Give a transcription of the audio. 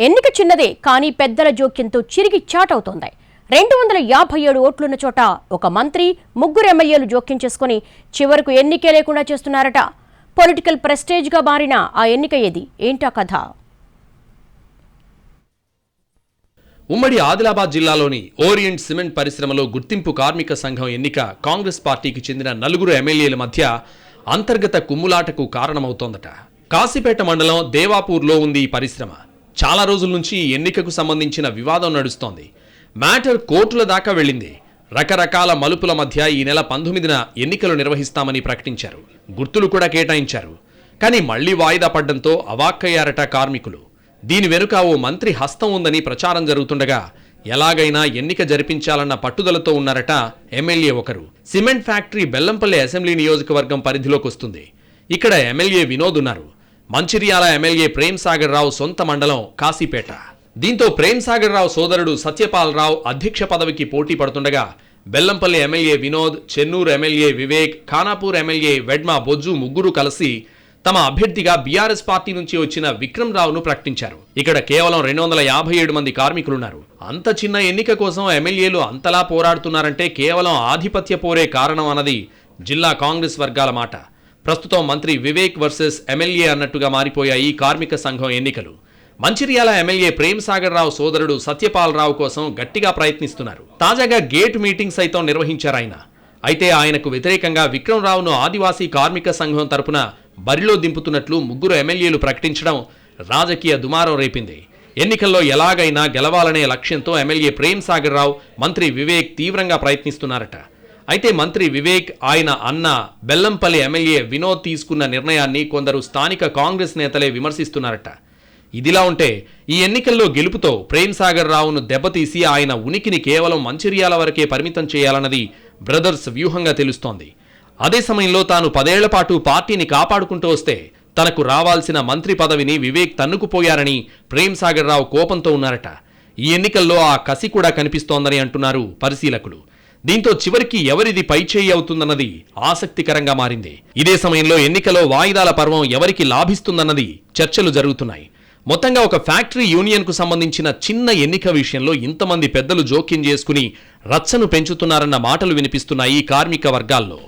ఎన్నిక చిన్నదే కానీ పెద్దల జోక్యంతో చిరిగి చాటవుతోంది. రెండు వందల యాభై ఏడు ఓట్లున్న చోట ఒక మంత్రి ముగ్గురు ఎమ్మెల్యేలు జోక్యం చేసుకుని చివరకు ఎన్నికే లేకుండా చేస్తున్నారట. పొలిటికల్ ప్రెస్టేజ్గా మారిన ఆ ఎన్నిక ఏది? ఏంటా కథ? ఉమ్మడి ఆదిలాబాద్ జిల్లాలోని ఓరియంట్ సిమెంట్ పరిశ్రమలో గుర్తింపు కార్మిక సంఘం ఎన్నిక కాంగ్రెస్ పార్టీకి చెందిన నలుగురు ఎమ్మెల్యేల మధ్య అంతర్గత కుమ్ములాటకు కారణమవుతోందట. కాశీపేట మండలం దేవాపూర్లో ఉంది ఈ పరిశ్రమ. చాలా రోజుల నుంచి ఈ ఎన్నికకు సంబంధించిన వివాదం నడుస్తోంది. మ్యాటర్ కోర్టుల దాకా వెళ్ళింది. రకరకాల మలుపుల మధ్య ఈ నెల పంతొమ్మిదిన ఎన్నికలు నిర్వహిస్తామని ప్రకటించారు. గుర్తులు కూడా కేటాయించారు. కానీ మళ్ళీ వాయిదా పడ్డంతో అవాక్కయ్యారట కార్మికులు. దీని వెనుక ఓ మంత్రి హస్తం ఉందని ప్రచారం జరుగుతుండగా ఎలాగైనా ఎన్నిక జరిపించాలన్న పట్టుదలతో ఉన్నారట ఎమ్మెల్యే ఒకరు. సిమెంట్ ఫ్యాక్టరీ బెల్లంపల్లి అసెంబ్లీ నియోజకవర్గం పరిధిలోకి వస్తుంది ఇక్కడ ఎమ్మెల్యే వినోద్ ఉన్నారు. మంచిర్యాల ఎమ్మెల్యే ప్రేమ్ సాగర్ రావు సొంత మండలం కాశీపేట. దీంతో ప్రేమ్ సాగర్ రావు సోదరుడు సత్యపాల్ రావు అధ్యక్ష పదవికి పోటీ పడుతుండగా Bellampalli MLA Vinod Chennur MLA Vivek Khanapur MLA Vedma Bojju ముగ్గురు కలిసి తమ అభ్యర్థిగా బీఆర్ఎస్ పార్టీ నుంచి వచ్చిన విక్రమ్ రావును ప్రకటించారు. ఇక్కడ కేవలం రెండు వందల యాభై ఏడు మంది కార్మికులున్నారు. అంత చిన్న ఎన్నిక కోసం ఎమ్మెల్యేలు అంతలా పోరాడుతున్నారంటే కేవలం ఆధిపత్య పోరే కారణం అన్నది జిల్లా కాంగ్రెస్ వర్గాల మాట. ప్రస్తుతం మంత్రి వివేక్ వర్సెస్ ఎమ్మెల్యే అన్నట్టుగా మారిపోయాయి కార్మిక సంఘం ఎన్నికలు. మంచిర్యాల ఎమ్మెల్యే ప్రేమ్ సాగర్ రావు సోదరుడు సత్యపాల్ రావు కోసం గట్టిగా ప్రయత్నిస్తున్నారు. తాజాగా గేట్ మీటింగ్ సైతం నిర్వహించారు ఆయన. అయితే ఆయనకు వ్యతిరేకంగా విక్రమ్ రావును ఆదివాసీ కార్మిక సంఘం తరపున బరిలో దింపుతున్నట్లు ముగ్గురు ఎమ్మెల్యేలు ప్రకటించడం రాజకీయ దుమారం రేపింది. ఎన్నికల్లో ఎలాగైనా గెలవాలనే లక్ష్యంతో ఎమ్మెల్యే ప్రేమ్ సాగర్ రావు మంత్రి వివేక్ తీవ్రంగా ప్రయత్నిస్తున్నారట. అయితే మంత్రి వివేక్ ఆయన అన్న బెల్లంపల్లి ఎమ్మెల్యే వినోద్ తీసుకున్న నిర్ణయాన్ని కొందరు స్థానిక కాంగ్రెస్ నేతలే విమర్శిస్తున్నారట. ఇదిలా ఉంటే ఈ ఎన్నికల్లో గెలుపుతో ప్రేమ్ సాగర్ రావును దెబ్బతీసి ఆయన ఉనికిని కేవలం మంచిర్యాల వరకే పరిమితం చేయాలన్నది బ్రదర్స్ వ్యూహంగా తెలుస్తోంది. అదే సమయంలో తాను పదేళ్ళ పాటు పార్టీని కాపాడుకుంటూ వస్తే తనకు రావాల్సిన మంత్రి పదవిని వివేక్ తన్నుకుపోయారని ప్రేమ్ సాగర్ రావు కోపంతో ఉన్నారట. ఈ ఎన్నికల్లో ఆ కసి కూడా కనిపిస్తోందని అంటున్నారు పరిశీలకులు. దీంతో చివరికి ఎవరిది పైచేయి అవుతుందన్నది ఆసక్తికరంగా మారింది. ఇదే సమయంలో ఎన్నికలో వాయిదాల పర్వం ఎవరికి లాభిస్తుందన్నది చర్చలు జరుగుతున్నాయి. మొత్తంగా ఒక ఫ్యాక్టరీ యూనియన్కు సంబంధించిన చిన్న ఎన్నిక విషయంలో ఇంతమంది పెద్దలు జోక్యం చేసుకుని రచ్చను పెంచుతున్నారన్న మాటలు వినిపిస్తున్నాయి కార్మిక వర్గాల్లో.